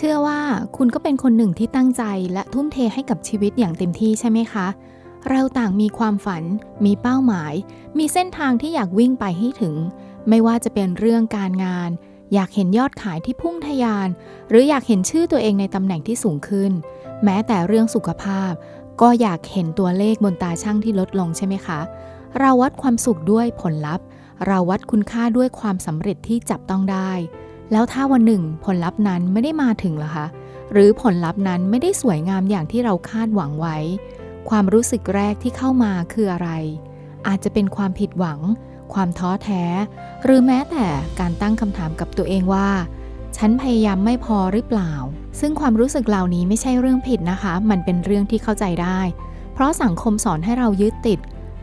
เชื่อว่าคุณก็เป็นคนหนึ่งที่ตั้งใจและทุ่มเทให้กับชีวิตอย่างเต็มที่ใช่ไหมคะ เราต่างมีความฝัน มีเป้าหมาย มีเส้นทางที่อยากวิ่งไปให้ถึง ไม่ว่าจะเป็นเรื่องการงาน อยากเห็นยอดขายที่พุ่งทะยาน หรืออยากเห็นชื่อตัวเองในตำแหน่งที่สูงขึ้น แม้แต่เรื่องสุขภาพ ก็อยากเห็นตัวเลขบนตาช่างที่ลดลงใช่ไหมคะ เราวัดความสุขด้วยผลลัพธ์ เราวัดคุณค่าด้วยความสำเร็จที่จับต้องได้ แล้วถ้าวันหนึ่งผลลัพธ์นั้นไม่ได้มาถึงล่ะคะ หรือผลลัพธ์นั้นไม่ได้สวยงามอย่างที่เราคาดหวังไว้ ความรู้สึกแรกที่เข้ามาคืออะไร อาจจะเป็นความผิดหวัง ความท้อแท้ หรือแม้แต่การตั้งคำถามกับตัวเองว่า ฉันพยายามไม่พอหรือเปล่า ซึ่งความรู้สึกเหล่านี้ไม่ใช่เรื่องผิดนะคะ มันเป็นเรื่องที่เข้าใจได้ เพราะสังคมสอนให้เรายึดติด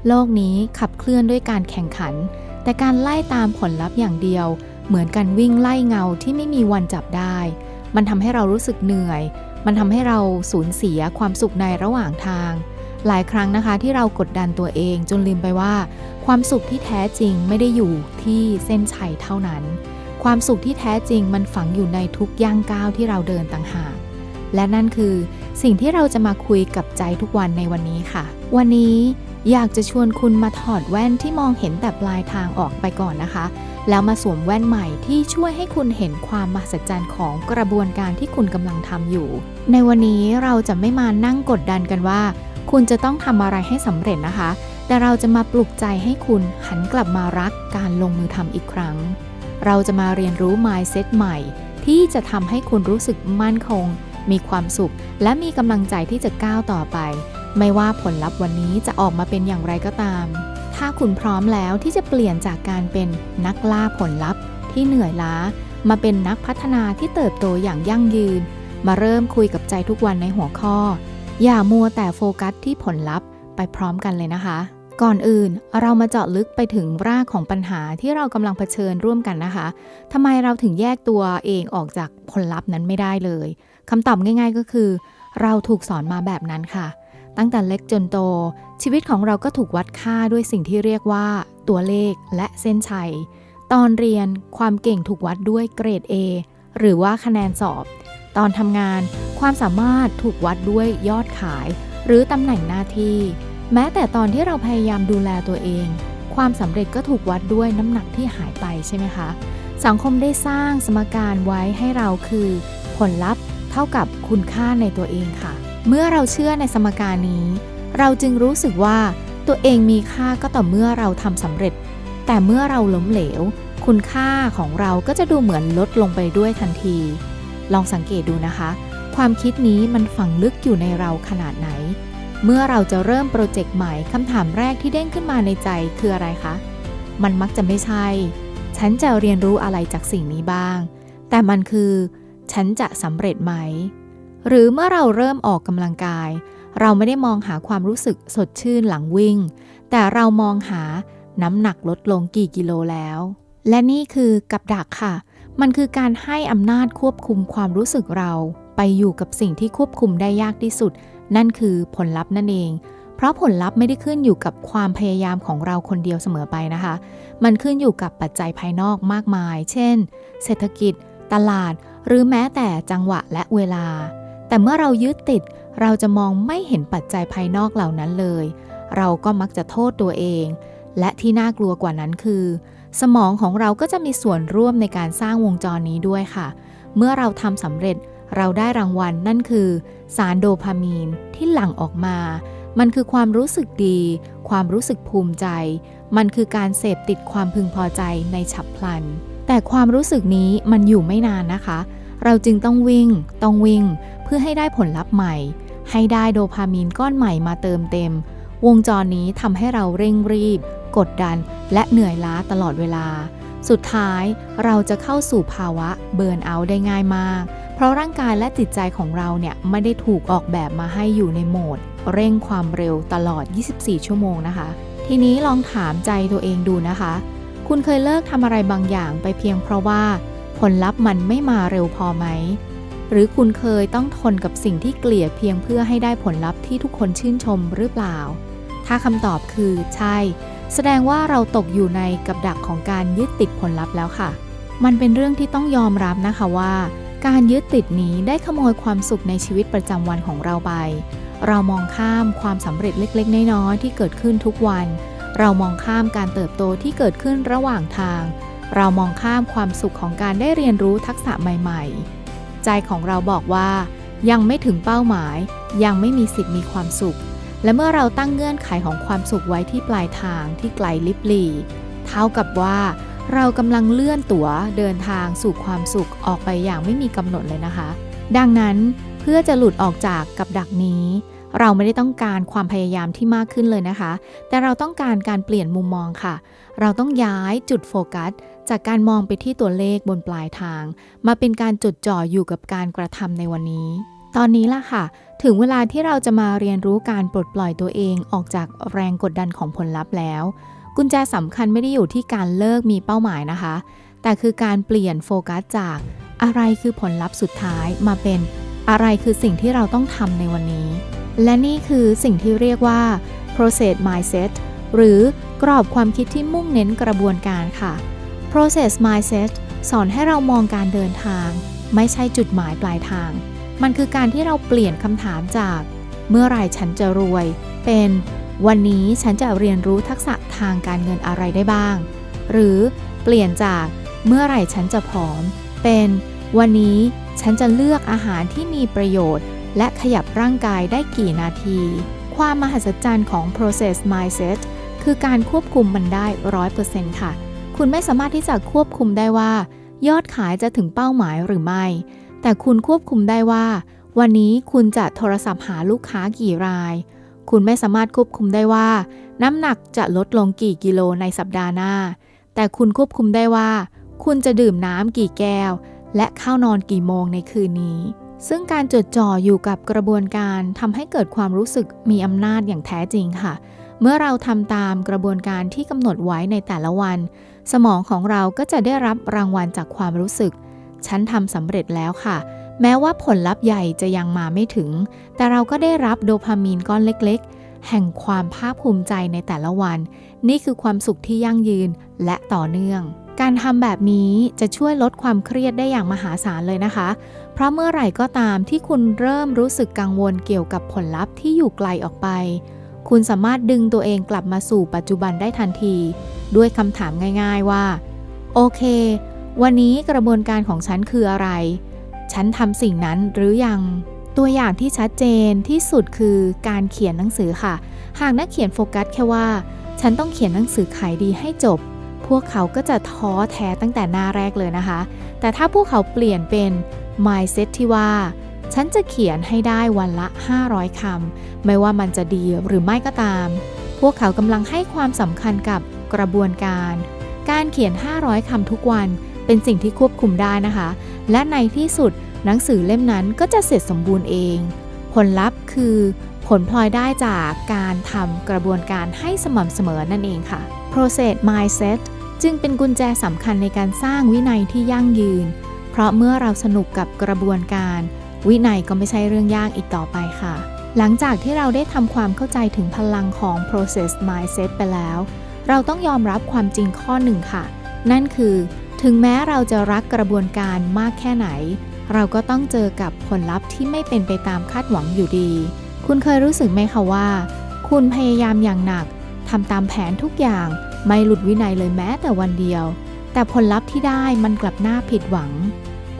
โลกนี้ขับเคลื่อนด้วยการแข่งขัน แต่การไล่ตามผลลัพธ์อย่างเดียว เหมือนกันวิ่งไล่เงาที่ไม่มีวันจับได้ มันทำให้เรารู้สึกเหนื่อย มันทำให้เราสูญเสียความสุขในระหว่างทาง หลายครั้งนะคะที่เรากดดันตัวเองจนลืมไปว่า ความสุขที่แท้จริงไม่ได้อยู่ที่เส้นชัยเท่านั้น ความสุขที่แท้จริงมันฝังอยู่ในทุกย่างก้าวที่เราเดินต่างหากและนั่นคือสิ่งที่เราจะมาคุยกับใจทุกวันในวันนี้ค่ะ วันนี้ อยากจะชวนคุณมาถอดแว่นที่มองเห็นแต่ปลายทางออกไปก่อนนะคะ แล้วมาสวมแว่นใหม่ที่ช่วยให้คุณเห็นความมหัศจรรย์ของกระบวนการที่คุณกำลังทำอยู่ ในวันนี้เราจะไม่มานั่งกดดันกันว่า คุณจะต้องทำอะไรให้สำเร็จนะคะ แต่เราจะมาปลุกใจให้คุณหันกลับมารักการลงมือทำอีกครั้ง เราจะมาเรียนรู้ mindset ใหม่ ที่จะทำให้คุณรู้สึกมั่นคง มีความสุข และมีกำลังใจที่จะก้าวต่อไป ไม่ว่าผลลัพธ์วันนี้จะออกมาเป็นอย่างไรก็ตาม ถ้าคุณพร้อมแล้วที่จะเปลี่ยนจากการเป็นนักล่าผลลัพธ์ ที่เหนื่อยล้า มาเป็นนักพัฒนาที่เติบโตอย่างยั่งยืน มาเริ่มคุยกับใจทุกวันในหัวข้อ อย่ามัวแต่โฟกัสที่ผลลัพธ์ไปพร้อมกันเลยนะคะ ก่อนอื่นเรามาเจาะลึกไปถึงรากของปัญหาที่เรากำลังเผชิญร่วมกันนะคะทำไมเราถึงแยกตัวเองออกจากผลลัพธ์นั้นไม่ได้เลยคำตอบง่าย ๆ ก็คือ เราถูกสอนมาแบบนั้นค่ะ ตั้งแต่เล็กจนโต ชีวิตของเราก็ถูกวัดค่าด้วยสิ่งที่เรียกว่า ตัวเลขและเส้นชัย ตอนเรียนความเก่งถูกวัดด้วยเกรด A หรือว่าคะแนนสอบ ตอนทำงานความสามารถถูกวัดด้วยยอดขาย หรือตำแหน่งหน้าที่ แม้แต่ตอนที่เราพยายามดูแลตัวเอง ความสำเร็จก็ถูกวัดด้วยน้ำหนักที่หายไปใช่ไหมคะ สังคมได้สร้างสมการไว้ให้เราคือ ผลลัพธ์เท่ากับคุณค่าในตัวเองค่ะ เมื่อเราเชื่อในสมการนี้ เราจึงรู้สึกว่าตัวเองมีค่าก็ต่อเมื่อเราทำสำเร็จ แต่เมื่อเราล้มเหลว คุณค่าของเราก็จะดูเหมือนลดลงไปด้วยทันที ลองสังเกตดูนะคะ ความคิดนี้มันฝังลึกอยู่ในเราขนาดไหน เมื่อเราจะเริ่มโปรเจกต์ใหม่คำถามแรกที่เด้งขึ้นมาในใจคืออะไรคะ มันมักจะไม่ใช่ ฉันจะเรียนรู้อะไรจากสิ่งนี้บ้าง แต่มันคือ ฉันจะสำเร็จไหม หรือเมื่อเราเริ่มออกกำลังกาย เราไม่ได้มองหาความรู้สึกสดชื่นหลังวิ่ง แต่เรามองหาน้ำหนักลดลงกี่กิโลแล้ว และนี่คือกับดักค่ะ มันคือการให้อำนาจควบคุมความรู้สึกเรา ไปอยู่กับสิ่งที่ควบคุมได้ยากที่สุด นั่นคือผลลัพธ์นั่นเอง เพราะผลลัพธ์ไม่ได้ขึ้นอยู่กับความพยายามของเราคนเดียวเสมอไปนะคะ มันขึ้นอยู่กับปัจจัยภายนอกมากมาย เช่น เศรษฐกิจ ตลาด หรือแม้แต่จังหวะและเวลา แต่เมื่อเรายึดติดเราจะมองไม่เห็นปัจจัยภายนอกเหล่านั้นเลย เราก็มักจะโทษตัวเอง และที่น่ากลัวกว่านั้นคือ สมองของเราก็จะมีส่วนร่วมในการสร้างวงจรนี้ด้วยค่ะ เมื่อเราทำสำเร็จเราได้รางวัลนั่นคือ สารโดพามีนที่หลั่งออกมา มันคือความรู้สึกดี ความรู้สึกภูมิใจ มันคือการเสพติดความพึงพอใจในฉับพลัน แต่ความรู้สึกนี้มันอยู่ไม่นานนะคะ เราจึงต้องวิ่ง ต้องวิ่ง เพื่อให้ได้ผลลัพธ์ใหม่ ให้ได้โดพามีนก้อนใหม่มาเติมเต็ม วงจรนี้ทำให้เราเร่งรีบ กดดัน และเหนื่อยล้าตลอดเวลา สุดท้ายเราจะเข้าสู่ภาวะเบิร์นเอาท์ได้ง่ายมาก เพราะร่างกายและจิตใจของเราเนี่ยไม่ได้ถูกออกแบบมาให้อยู่ในโหมด เร่งความเร็วตลอด 24 ชั่วโมงนะคะ ทีนี้ลองถามใจตัวเองดูนะคะ คุณเคยเลิกทำอะไรบางอย่างไปเพียงเพราะว่าผลลัพธ์มันไม่มาเร็วพอไหม หรือคุณเคยต้องทนกับสิ่งที่เกลียดเพียงเพื่อให้ได้ผลลัพธ์ที่ทุกคนชื่นชมหรือเปล่า ถ้าคำตอบคือใช่ แสดงว่าเราตกอยู่ในกับดักของการยึดติดผลลัพธ์แล้วค่ะ มันเป็นเรื่องที่ต้องยอมรับนะคะว่า การยึดติดนี้ได้ขโมยความสุขในชีวิตประจำวันของเราไป เรามองข้ามความสำเร็จเล็กๆ น้อยๆที่เกิดขึ้นทุกวัน เรามองข้ามการเติบโตที่เกิดขึ้นระหว่างทาง เรามองข้ามความสุขของการได้เรียนรู้ทักษะใหม่ ๆ ใจของเราบอกว่า ยังไม่ถึงเป้าหมาย ยังไม่มีสิทธิ์มีความสุข และเมื่อเราตั้งเงื่อนไขของความสุขไว้ที่ปลายทางที่ไกลลิบหลีเท่ากับว่าเรากำลังเลื่อนตั๋วเดินทางสู่ความสุขออกไปอย่างไม่มีกำหนดเลยนะคะ ดังนั้นเพื่อจะหลุดออกจากกับดักนี้ เราไม่ได้ต้องการความพยายามที่มากขึ้นเลยนะคะ แต่เราต้องการการเปลี่ยนมุมมองค่ะ เราต้องย้ายจุดโฟกัส จากการมองไปที่ตัวเลขบนปลายทาง มาเป็นการจดจ่ออยู่กับการกระทำในวันนี้ ตอนนี้ล่ะค่ะ ถึงเวลาที่เราจะมาเรียนรู้การปลดปล่อยตัวเองออกจากแรงกดดันของผลลัพธ์แล้ว กุญแจสำคัญไม่ได้อยู่ที่การเลิกมีเป้าหมายนะคะ แต่คือการเปลี่ยนโฟกัสจากอะไรคือผลลัพธ์สุดท้ายมาเป็นอะไรคือสิ่งที่เราต้องทำในวันนี้ และนี่คือสิ่งที่เรียกว่า process mindset หรือกรอบความคิดที่มุ่งเน้นกระบวนการค่ะ process mindset สอนให้เรามองการเดินทาง ไม่ใช่จุดหมายปลายทาง มันคือการที่เราเปลี่ยนคำถามจาก เมื่อไรฉันจะรวย เป็น วันนี้ฉันจะเรียนรู้ทักษะทางการเงินอะไรได้บ้าง หรือเปลี่ยนจากเมื่อไหร่ฉันจะผอม เป็น วันนี้ฉันจะเลือกอาหารที่มีประโยชน์ และขยับร่างกายได้กี่นาที ความมหัศจรรย์ของ process mindset คือการควบคุมมันได้ 100%ค่ะ คุณไม่สามารถที่จะควบคุมได้ว่า ยอดขายจะถึงเป้าหมายหรือไม่ แต่คุณควบคุมได้ว่า วันนี้คุณจะโทรศัพท์หาลูกค้ากี่ราย คุณไม่สามารถควบคุมได้ว่า น้ำหนักจะลดลงกี่กิโลในสัปดาห์หน้า แต่คุณควบคุมได้ว่า คุณจะดื่มน้ำกี่แก้ว และเข้านอนกี่โมงในคืนนี้ ซึ่งการจดจ่ออยู่กับกระบวนการทำให้เกิดความรู้สึกมีอำนาจอย่างแท้จริงค่ะ เมื่อเราทำตามกระบวนการที่กำหนดไว้ในแต่ละวัน สมองของเราก็จะได้รับรางวัลจากความรู้สึก ฉันทำสำเร็จแล้วค่ะ แม้ว่าผลลัพธ์ใหญ่จะยังมาไม่ถึง แต่เราก็ได้รับโดพามีนก้อนเล็กๆ แห่งความภาคภูมิใจในแต่ละวัน นี่คือความสุขที่ยั่งยืนและต่อเนื่อง การทำแบบนี้จะช่วยลดความเครียดได้อย่างมหาศาลเลยนะคะ เพราะเมื่อไหร่ก็ตามที่คุณเริ่มรู้สึกกังวลเกี่ยวกับผลลัพธ์ที่อยู่ไกลออกไป คุณสามารถดึงตัวเองกลับมาสู่ปัจจุบันได้ทันที ด้วยคำถามง่ายๆว่า โอเค วันนี้กระบวนการของฉันคืออะไร ฉันทำสิ่งนั้นหรือยัง ตัวอย่างที่ชัดเจนที่สุดคือการเขียนหนังสือค่ะ หากนักเขียนโฟกัสแค่ว่า ฉันต้องเขียนหนังสือขายดีให้จบ พวกเขาก็จะท้อแท้ตั้งแต่หน้าแรกเลยนะคะ แต่ถ้าพวกเขาเปลี่ยนเป็น mindset ที่ว่า ฉันจะเขียนให้ได้วันละ 500 คำ ไม่ว่ามันจะดีหรือไม่ก็ตาม พวกเขากำลังให้ความสำคัญกับกระบวนการ การเขียน 500 คำทุกวันเป็นสิ่งที่ควบคุมได้นะคะ และในที่สุดหนังสือเล่มนั้นก็จะเสร็จสมบูรณ์เอง ผลลัพธ์คือ ผลพลอยได้จากการทำกระบวนการให้สม่ำเสมอนั่นเองค่ะ process mindset จึงเป็นกุญแจสำคัญในการสร้างวินัยที่ยั่งยืน เพราะเมื่อเราสนุกกับกระบวนการ วินัยก็ไม่ใช่เรื่องยากอีกต่อไปค่ะ หลังจากที่เราได้ทำความเข้าใจถึงพลังของ process mindset ไปแล้ว เราต้องยอมรับความจริงข้อหนึ่งค่ะ นั่นคือ ถึงแม้เราจะรักกระบวนการมากแค่ไหน เราก็ต้องเจอกับผลลัพธ์ที่ไม่เป็นไปตามคาดหวังอยู่ดี คุณเคยรู้สึกไหมคะว่า คุณพยายามอย่างหนักทำตามแผนทุกอย่าง ไม่หลุดวินัยเลยแม้แต่วันเดียว แต่ผลลัพธ์ที่ได้มันกลับหน้าผิดหวัง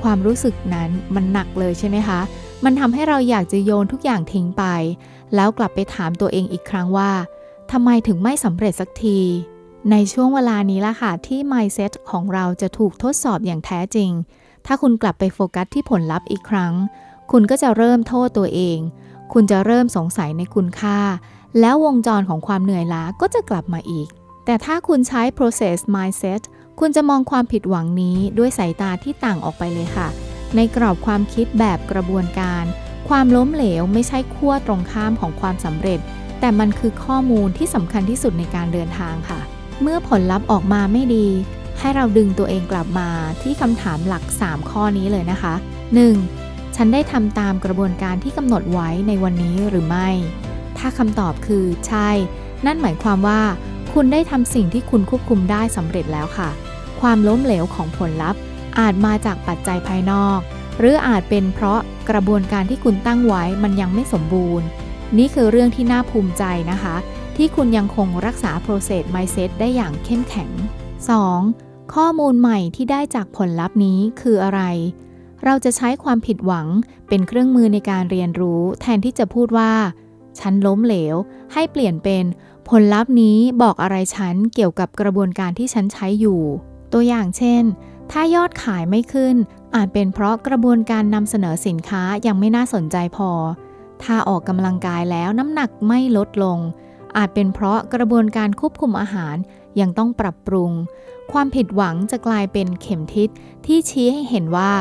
ความรู้สึกนั้นมันหนักเลยใช่ไหมคะ มันทำให้เราอยากจะโยนทุกอย่างทิ้งไป แล้วกลับไปถามตัวเองอีกครั้งว่าทำไมถึงไม่สำเร็จสักที ในช่วงเวลานี้ละค่ะที่ mindset ของเราจะถูกทดสอบอย่างแท้จริง ถ้าคุณกลับไปโฟกัสที่ผลลัพธ์อีกครั้ง คุณก็จะเริ่มโทษตัวเอง คุณจะเริ่มสงสัยในคุณค่า แล้ววงจรของความเหนื่อยล้าก็จะกลับมาอีก แต่ถ้าคุณใช้ process mindset คุณจะมองความผิดหวังนี้ด้วยสายตาที่ต่างออกไปเลยค่ะ ในกรอบความคิดแบบกระบวนการ ความล้มเหลวไม่ใช่ขั้วตรงข้ามของความสำเร็จ แต่มันคือข้อมูลที่สำคัญที่สุดในการเดินทางค่ะ เมื่อผลลัพธ์ออกมาไม่ดี ให้เราดึงตัวเองกลับมาที่คำถามหลัก 3 ข้อนี้เลยนะคะ 1. ฉันได้ทำตามกระบวนการที่กำหนดไว้ในวันนี้หรือไม่ ถ้าคำตอบคือ ใช่ นั่นหมายความว่า คุณได้ทำสิ่งที่คุณควบคุมได้สำเร็จแล้วค่ะ ความล้มเหลวของผลลัพธ์ อาจมาจากปัจจัยภายนอก หรืออาจเป็นเพราะกระบวนการที่คุณตั้งไว้มันยังไม่สมบูรณ์ นี่คือเรื่องที่น่าภูมิใจนะคะ ที่คุณยังคงรักษา process mindset ได้อย่างเข้มแข็ง 2. ข้อมูลใหม่ที่ได้จากผลลัพธ์นี้คืออะไร เราจะใช้ความผิดหวังเป็นเครื่องมือในการเรียนรู้ แทนที่จะพูดว่า ฉันล้มเหลว ให้เปลี่ยนเป็น ผลลัพธ์นี้บอกอะไรฉันเกี่ยวกับกระบวนการที่ฉันใช้อยู่ ตัวอย่างเช่น ถ้ายอดขายไม่ขึ้น อาจเป็นเพราะกระบวนการนำเสนอสินค้ายังไม่น่าสนใจพอ ถ้าออกกำลังกายแล้วน้ำหนักไม่ลดลง อาจเป็นเพราะกระบวนการควบคุมอาหารยังต้องปรับปรุง ความผิดหวังจะกลายเป็นเข็มทิศที่ชี้ให้เห็นว่า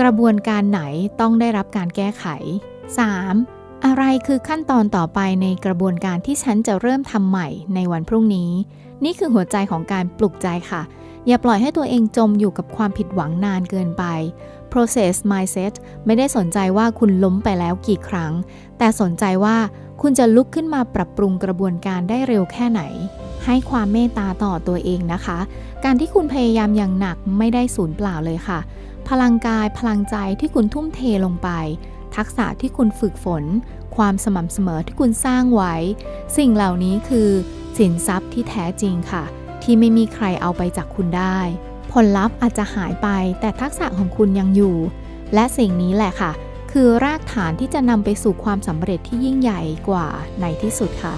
กระบวนการไหนต้องได้รับการแก้ไข 3. อะไรคือขั้นตอนต่อไปในกระบวนการที่ฉันจะเริ่มทำใหม่ในวันพรุ่งนี้ นี่คือหัวใจของการปลุกใจค่ะ อย่าปล่อยให้ตัวเองจมอยู่กับความผิดหวังนานเกินไป process mindset ไม่ได้สนใจว่าคุณล้มไปแล้วกี่ครั้ง แต่สนใจว่าคุณจะลุกขึ้นมาปรับปรุงกระบวนการได้เร็วแค่ไหน ให้ความเมตตาต่อตัวเองนะคะ การที่คุณพยายามอย่างหนักไม่ได้สูญเปล่าเลยค่ะ พลังกายพลังใจที่คุณทุ่มเทลงไป ทักษะที่คุณฝึกฝน ความสม่ำเสมอที่คุณสร้างไว้ สิ่งเหล่านี้คือสินทรัพย์ที่แท้จริงค่ะ ที่ไม่มีใครเอาไปจากคุณได้ ผลลัพธ์อาจจะหายไปแต่ทักษะของคุณยังอยู่ และสิ่งนี้แหละค่ะ คือรากฐานที่จะนำไปสู่ความสำเร็จที่ยิ่งใหญ่กว่าในที่สุดค่ะ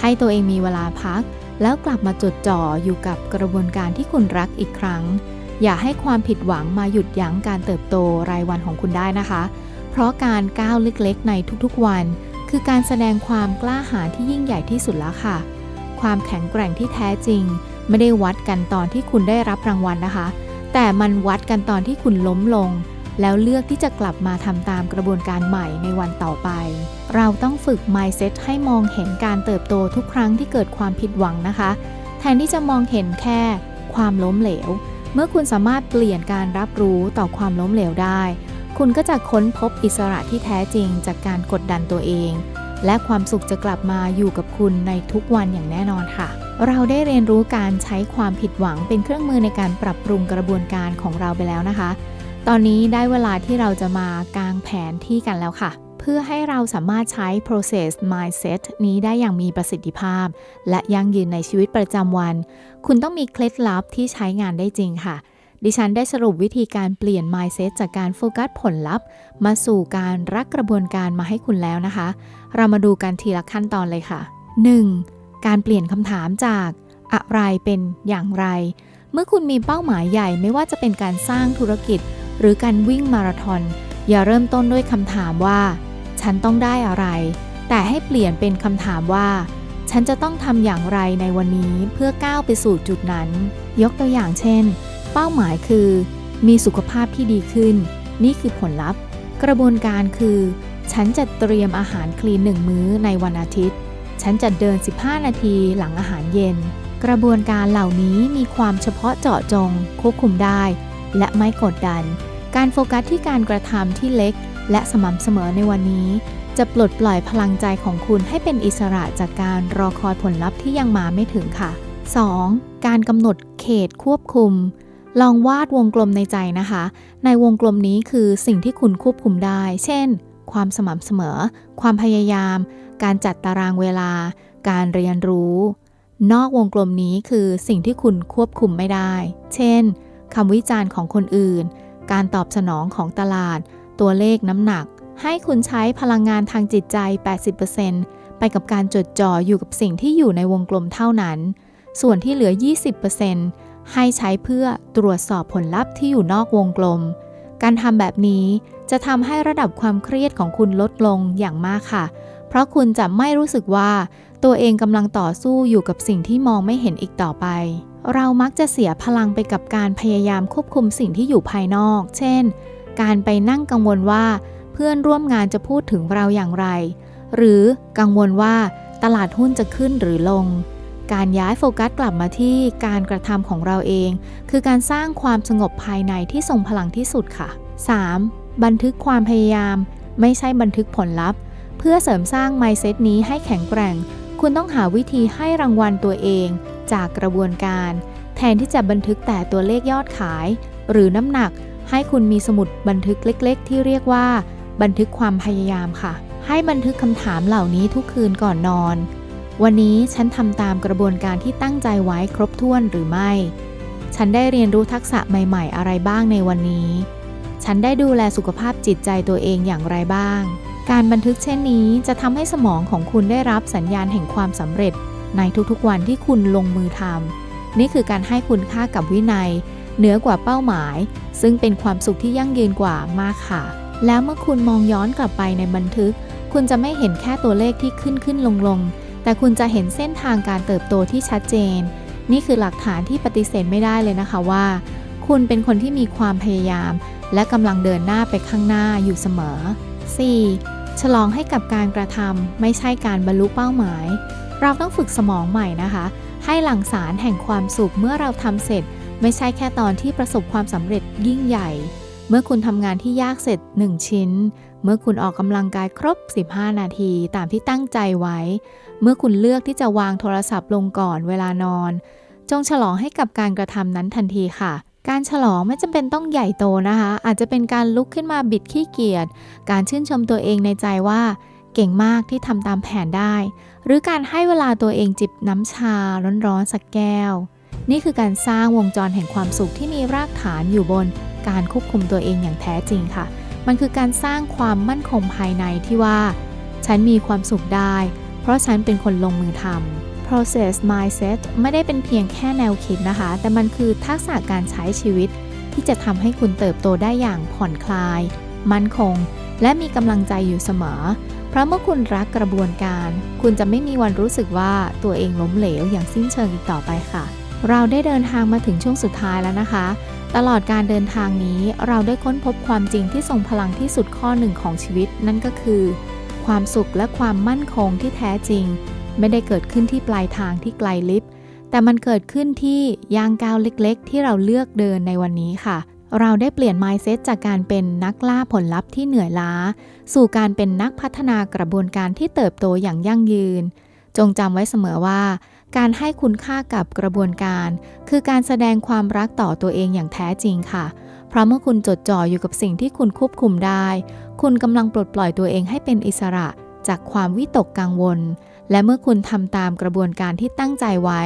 ให้ตัวเองมีเวลาพัก แล้วกลับมาจดจ่ออยู่กับกระบวนการที่คุณรักอีกครั้งอย่าให้ความผิดหวังมาหยุดยั้งการเติบโตรายวันของคุณได้นะคะ เพราะการก้าวเล็กๆ ในทุกๆวัน คือการแสดงความกล้าหาญที่ยิ่งใหญ่ที่สุดแล้วค่ะ ความแข็งแกร่งที่แท้จริง ไม่ได้วัดกันตอนที่คุณได้รับรางวัลนะคะ แต่มันวัดกันตอนที่คุณล้มลง แล้วเลือกที่จะกลับมาทำตามกระบวนการใหม่ในวันต่อไป เราต้องฝึก mindset ให้มองเห็นการเติบโตทุกครั้งที่เกิดความผิดหวังนะคะ แทนที่จะมองเห็นแค่ ความล้มเหลว เมื่อคุณสามารถเปลี่ยนการรับรู้ต่อความล้มเหลวได้ คุณก็จะค้นพบอิสระที่แท้จริงจากการกดดันตัวเอง และความสุขจะกลับมาอยู่กับคุณในทุกวันอย่างแน่นอนค่ะ เราได้เรียนรู้การใช้ความผิดหวังเป็นเครื่องมือในการปรับปรุงกระบวนการของเราไปแล้วนะคะ ตอนนี้ได้เวลาที่เราจะมากางแผนที่กันแล้วค่ะ เพื่อให้เราสามารถใช้ process mindset นี้ได้อย่างมีประสิทธิภาพ และยั่งยืนในชีวิตประจำวัน คุณต้องมีเคล็ดลับที่ใช้งานได้จริงค่ะ ดิฉันได้สรุปวิธีการเปลี่ยน mindset จากการโฟกัสผลลัพธ์ มาสู่การรักกระบวนการมาให้คุณแล้วนะคะ เรามาดูกันทีละขั้นตอนเลยค่ะ 1. การเปลี่ยนคำถามจากอะไรเป็นอย่างไร เมื่อคุณมีเป้าหมายใหญ่ไม่ว่าจะเป็นการสร้างธุรกิจ หรือการวิ่งมาราธอนอย่าเริ่มต้นด้วยคำถามว่า ฉันต้องได้อะไร แต่ให้เปลี่ยนเป็นคำถามว่า ฉันจะต้องทำอย่างไรในวันนี้เพื่อก้าวไปสู่จุดนั้น ยกตัวอย่างเช่น เป้าหมายคือ มีสุขภาพที่ดีขึ้น นี่คือผลลัพธ์ กระบวนการคือ ฉันจะเตรียมอาหารคลีนหนึ่งมื้อในวันอาทิตย์ ฉันจะเดิน 15 นาทีหลังอาหารเย็น กระบวนการเหล่านี้มีความเฉพาะเจาะจง ควบคุมได้ และไม่กดดัน การโฟกัสที่การกระทำที่เล็ก และสม่ำเสมอในวันนี้จะปลดปล่อยพลังใจของคุณให้เป็นอิสระจากการรอคอยผลลัพธ์ที่ยังมาไม่ถึงค่ะ 2. การกำหนดเขตควบคุม ลองวาดวงกลมในใจนะคะ ในวงกลมนี้คือสิ่งที่คุณควบคุมได้ เช่น ความสม่ำเสมอ ความพยายาม การจัดตารางเวลา การเรียนรู้ นอกวงกลมนี้คือสิ่งที่คุณควบคุมไม่ได้ เช่นคำวิจารณ์ของคนอื่น การตอบสนองของตลาด ตัวเลขน้ำหนัก ให้คุณใช้พลังงานทางจิตใจ 80%ไปกับการจดจ่ออยู่กับสิ่งที่อยู่ในวงกลมเท่านั้น ส่วนที่เหลือ 20% ให้ใช้เพื่อตรวจสอบผลลัพธ์ที่อยู่นอกวงกลม การทำแบบนี้จะทำให้ระดับความเครียดของคุณลดลงอย่างมากค่ะ เพราะคุณจะไม่รู้สึกว่าตัวเองกำลังต่อสู้อยู่กับสิ่งที่มองไม่เห็นอีกต่อไป เรามักจะเสียพลังไปกับการพยายามควบคุมสิ่งที่อยู่ภายนอก เช่น การไปนั่งกังวลว่า เพื่อนร่วมงานจะพูดถึงเราอย่างไร หรือกังวลว่าตลาดหุ้นจะขึ้นหรือลง การย้ายโฟกัสกลับมาที่การกระทำของเราเอง คือการสร้างความสงบภายในที่ทรงพลังที่สุดค่ะ 3. บันทึกความพยายาม ไม่ใช่บันทึกผลลัพธ์ เพื่อเสริมสร้าง mindset นี้ให้แข็งแกร่ง คุณต้องหาวิธีให้รางวัลตัวเอง จากกระบวนการ แทนที่จะบันทึกแต่ตัวเลขยอดขาย หรือน้ำหนัก ให้คุณมีสมุดบันทึกเล็กๆ ที่เรียกว่า บันทึกความพยายามค่ะ ให้บันทึกคำถามเหล่านี้ทุกคืนก่อนนอน วันนี้ฉันทำตามกระบวนการที่ตั้งใจไว้ครบถ้วนหรือไม่ ฉันได้เรียนรู้ทักษะใหม่ ๆ อะไรบ้างในวันนี้ ฉันได้ดูแลสุขภาพจิตใจตัวเองอย่างไรบ้าง การบันทึกเช่นนี้จะทำให้สมองของคุณได้รับสัญญาณแห่งความสำเร็จ ในทุกๆวันที่คุณลงมือทำนี่คือการให้คุณค่ากับวินัย เหนือกว่าเป้าหมาย ซึ่งเป็นความสุขที่ยั่งยืนกว่ามากค่ะ แล้วเมื่อคุณมองย้อนกลับไปในบันทึก คุณจะไม่เห็นแค่ตัวเลขที่ขึ้นขึ้นลงลง แต่คุณจะเห็นเส้นทางการเติบโตที่ชัดเจน นี่คือหลักฐานที่ปฏิเสธไม่ได้เลยนะคะว่า คุณเป็นคนที่มีความพยายาม และกำลังเดินหน้าไปข้างหน้าอยู่เสมอ 4. ฉลองให้กับการกระทำไม่ใช่การบรรลุเป้าหมาย เราต้องฝึกสมองใหม่นะคะ ให้หลั่งสารแห่งความสุขเมื่อเราทำเสร็จ ไม่ใช่แค่ตอนที่ประสบความสำเร็จยิ่งใหญ่ เมื่อคุณทำงานที่ยากเสร็จ 1 ชิ้น เมื่อคุณออกกำลังกายครบ 15 นาทีตามที่ตั้งใจไว้ เมื่อคุณเลือกที่จะวางโทรศัพท์ลงก่อนเวลานอน จงฉลองให้กับการกระทำนั้นทันทีค่ะการฉลองไม่จำเป็นต้องใหญ่โตนะคะ อาจจะเป็นการลุกขึ้นมาบิดขี้เกียจ การชื่นชมตัวเองในใจว่า เก่งมากที่ทำตามแผนได้ หรือการให้เวลาตัวเองจิบน้ำชาร้อนๆสักแก้ว นี่คือการสร้างวงจรแห่งความสุขที่มีรากฐานอยู่บน การควบคุมตัวเองอย่างแท้จริงค่ะ มันคือการสร้างความมั่นคงภายในที่ว่า ฉันมีความสุขได้ เพราะฉันเป็นคนลงมือทำ process mindset ไม่ได้เป็นเพียงแค่แนวคิดนะคะ แต่มันคือทักษะการใช้ชีวิต ที่จะทำให้คุณเติบโตได้อย่างผ่อนคลาย มั่นคง และมีกำลังใจอยู่เสมอ เพราะเมื่อคุณรักกระบวนการ คุณจะไม่มีวันรู้สึกว่าตัวเองล้มเหลวอย่างสิ้นเชิงอีกต่อไปค่ะ เราได้เดินทางมาถึงช่วงสุดท้ายแล้วนะคะ ตลอดการเดินทางนี้เราได้ค้นพบความจริงที่ทรงพลังที่สุดข้อหนึ่งของชีวิต นั่นก็คือ ความสุขและความมั่นคงที่แท้จริง ไม่ได้เกิดขึ้นที่ปลายทางที่ไกลลิบแต่มันเกิดขึ้นที่ยางก้าวเล็กๆ ที่เราเลือกเดินในวันนี้ค่ะ เราได้เปลี่ยน mindset จากการเป็นนักล่าผลลัพธ์ที่เหนื่อยล้า สู่การเป็นนักพัฒนากระบวนการที่เติบโตอย่างยั่งยืน จงจำไว้เสมอว่า การให้คุณค่ากับกระบวนการ คือการแสดงความรักต่อตัวเองอย่างแท้จริงค่ะ เพราะเมื่อคุณจดจ่ออยู่กับสิ่งที่คุณควบคุมได้ คุณกำลังปลดปล่อยตัวเองให้เป็นอิสระจากความวิตกกังวล และเมื่อคุณทำตามกระบวนการที่ตั้งใจไว้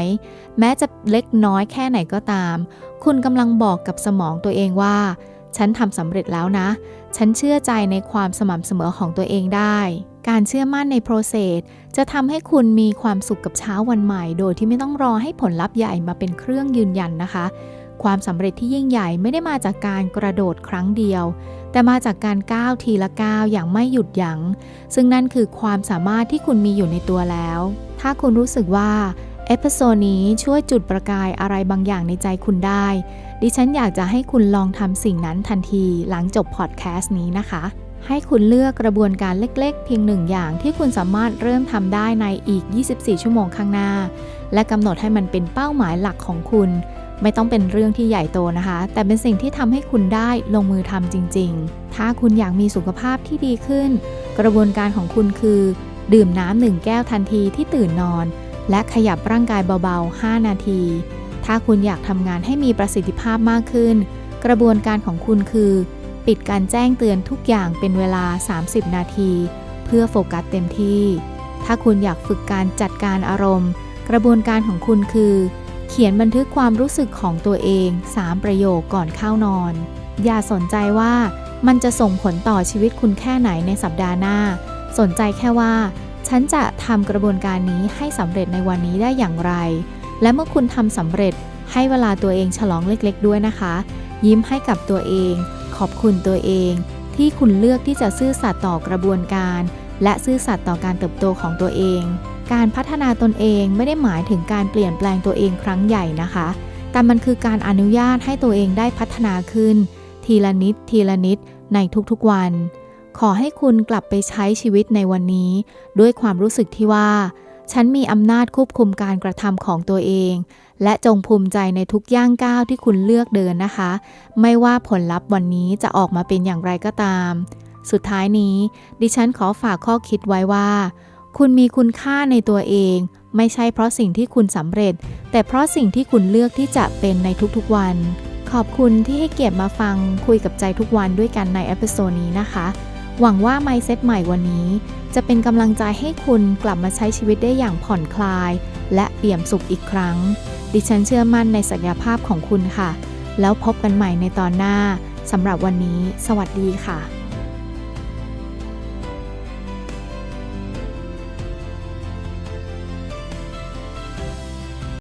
แม้จะเล็กน้อยแค่ไหนก็ตาม คุณกำลังบอกกับสมองตัวเองว่า ฉันทำสำเร็จแล้วนะ ฉันเชื่อใจในความสม่ำเสมอของตัวเองได้ การเชื่อมั่นในโปรเซสจะทำให้คุณมีความสุขกับเช้าวันใหม่ โดยที่ไม่ต้องรอให้ผลลัพธ์ใหญ่มาเป็นเครื่องยืนยันนะคะ ความสำเร็จที่ยิ่งใหญ่ไม่ได้มาจากการกระโดดครั้งเดียว แต่มาจากการก้าวทีละก้าวอย่างไม่หยุดยัง้ง ซึ่งนั่นคือความสามารถที่คุณมีอยู่ในตัวแล้ว ถ้าคุณรู้สึกว่าเอพิโซดนี้ช่วยจุดประกายอะไรบางอย่างในใจคุณได้ ดิฉันอยากจะให้คุณลองทำสิ่งนั้นทันทีหลังจบพอดแคสต์นี้นะคะ ให้คุณเลือกกระบวนการเล็กๆ เพียงหนึ่งอย่างที่คุณสามารถเริ่มทำได้ในอีก 24 ชั่วโมงข้างหน้า และกำหนดให้มันเป็นเป้าหมายหลักของคุณ ไม่ต้องเป็นเรื่องที่ใหญ่โตนะคะ แต่เป็นสิ่งที่ทำให้คุณได้ลงมือทำจริง ๆ ถ้าคุณอยากมีสุขภาพที่ดีขึ้น กระบวนการของคุณคือ ดื่มน้ำหนึ่งแก้วทันทีที่ตื่นนอน และขยับร่างกายเบาๆ 5 นาที ถ้าคุณอยากทำงานให้มีประสิทธิภาพมากขึ้น กระบวนการของคุณคือ ปิดการแจ้งเตือนทุกอย่างเป็นเวลา 30 นาที เพื่อโฟกัสเต็มที่ ถ้าคุณอยากฝึกการจัดการอารมณ์ กระบวนการของคุณคือ เขียนบันทึกความรู้สึกของตัวเอง 3 ประโยคก่อนเข้านอน อย่าสนใจว่ามันจะส่งผลต่อชีวิตคุณแค่ไหนในสัปดาห์หน้า สนใจแค่ว่า ฉันจะทำกระบวนการนี้ให้สำเร็จในวันนี้ได้อย่างไร และเมื่อคุณทำสำเร็จให้เวลาตัวเองฉลองเล็กๆ ด้วยนะคะ ยิ้มให้กับตัวเอง ขอบคุณตัวเองที่คุณเลือกที่จะซื่อสัตย์ต่อกระบวนการ และซื่อสัตย์ต่อการเติบโตของตัวเอง การพัฒนาตนเองไม่ได้หมายถึงการเปลี่ยนแปลงตัวเองครั้งใหญ่นะคะ แต่มันคือการอนุญาตให้ตัวเองได้พัฒนาขึ้น ทีละนิดทีละนิดในทุกๆวัน ขอให้คุณกลับไปใช้ชีวิตในวันนี้ ด้วยความรู้สึกที่ว่า ฉันมีอำนาจควบคุมการกระทำของตัวเอง และจงภูมิใจในทุกย่างก้าวที่คุณเลือกเดินนะคะ ไม่ว่าผลลัพธ์วันนี้จะออกมาเป็นอย่างไรก็ตาม สุดท้ายนี้ ดิฉันขอฝากข้อคิดไว้ว่า คุณมีคุณค่าในตัวเอง ไม่ใช่เพราะสิ่งที่คุณสำเร็จ แต่เพราะสิ่งที่คุณเลือกที่จะเป็นในทุกๆวัน ขอบคุณที่ให้เกียรติมาฟังคุยกับใจทุกวันด้วยกันในเอพิโซดนี้นะคะ หวังว่า Mindset ใหม่วันนี้ จะเป็นกำลังใจให้คุณกลับมาใช้ชีวิตได้อย่างผ่อนคลาย และเปี่ยมสุขอีกครั้ง ดิฉันเชื่อมั่นในศักยภาพของคุณค่ะ แล้วพบกันใหม่ในตอนหน้าสำหรับวันนี้ สวัสดีค่ะ